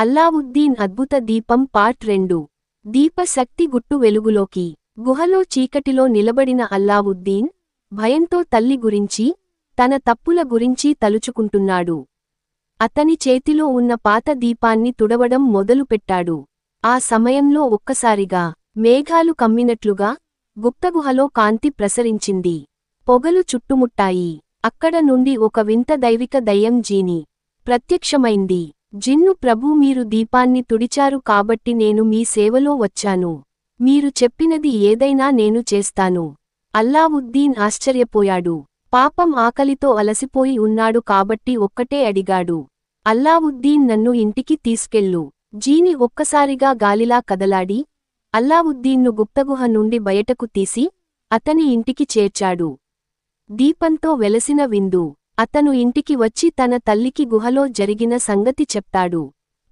అల్లావుద్దీన్ అద్భుత దీపం పార్ట్ రెండు. దీపశక్తి గుట్టు వెలుగులోకి. గుహలో చీకటిలో నిలబడిన అల్లావుద్దీన్ భయంతో తల్లి గురించి తన తప్పుల గురించి తలుచుకుంటున్నాడు. అతని చేతిలో ఉన్న పాత దీపాన్ని తుడవడం మొదలుపెట్టాడు. ఆ సమయంలో ఒక్కసారిగా మేఘాలు కమ్మినట్లుగా గుప్తగుహలో కాంతి ప్రసరించింది. పొగలు చుట్టుముట్టాయి. అక్కడ నుండి ఒక వింత దైవిక దయ్యం జీని. ప్రత్యక్షమైంది. జిన్ను ప్రభూ మీరు దీపాన్ని తుడిచారు కాబట్టి నేను మీ సేవలో వచ్చాను. మీరు చెప్పినది ఏదైనా నేను చేస్తాను. అల్లావుద్దీన్ ఆశ్చర్యపోయాడు. పాపం ఆకలితో అలసిపోయి ఉన్నాడు కాబట్టి ఒక్కటే అడిగాడు. అల్లావుద్దీన్ నన్ను ఇంటికి తీసుకెళ్ళు. జీని ఒక్కసారిగా గాలిలా కదలాడి అల్లావుద్దీన్ను గుప్తగుహ నుండి బయటకు తీసి అతని ఇంటికి చేర్చాడు. దీపంతో వెలసిన విందు. అతను ఇంటికి వచ్చి తన తల్లికి గుహలో జరిగిన సంగతి చెప్తాడు.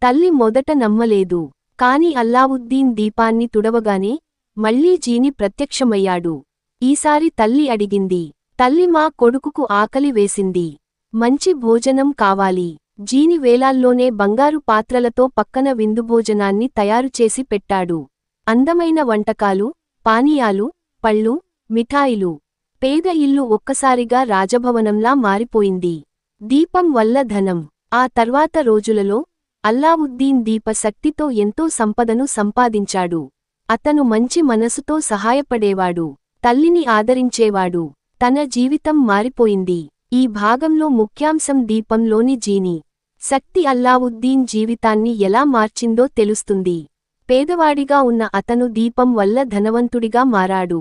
తల్లి మొదట నమ్మలేదు. కాని అల్లావుద్దీన్ దీపాన్ని తుడవగానే మళ్ళీ జీని ప్రత్యక్షమయ్యాడు. ఈసారి తల్లి అడిగింది. తల్లి మా కొడుకుకు ఆకలి వేసింది. మంచి భోజనం కావాలి. జీని వేలాల్లోనే బంగారు పాత్రలతో పక్కన విందు భోజనాన్ని తయారుచేసి పెట్టాడు. అందమైన వంటకాలు పానీయాలు పళ్ళు మిఠాయిలు పేద ఇల్లు ఒక్కసారిగా రాజభవనంలా మారిపోయింది. దీపం వల్ల ధనం. ఆ తర్వాత రోజులలో అల్లావుద్దీన్ దీపశక్తితో ఎంతో సంపదను సంపాదించాడు. అతను మంచి మనసుతో సహాయపడేవాడు. తల్లిని ఆదరించేవాడు. తన జీవితం మారిపోయింది. ఈ భాగంలో ముఖ్యాంశం దీపంలోని జీని. శక్తి అల్లావుద్దీన్ జీవితాన్ని ఎలా మార్చిందో తెలుస్తుంది. పేదవాడిగా ఉన్న అతను దీపం వల్ల ధనవంతుడిగా మారాడు.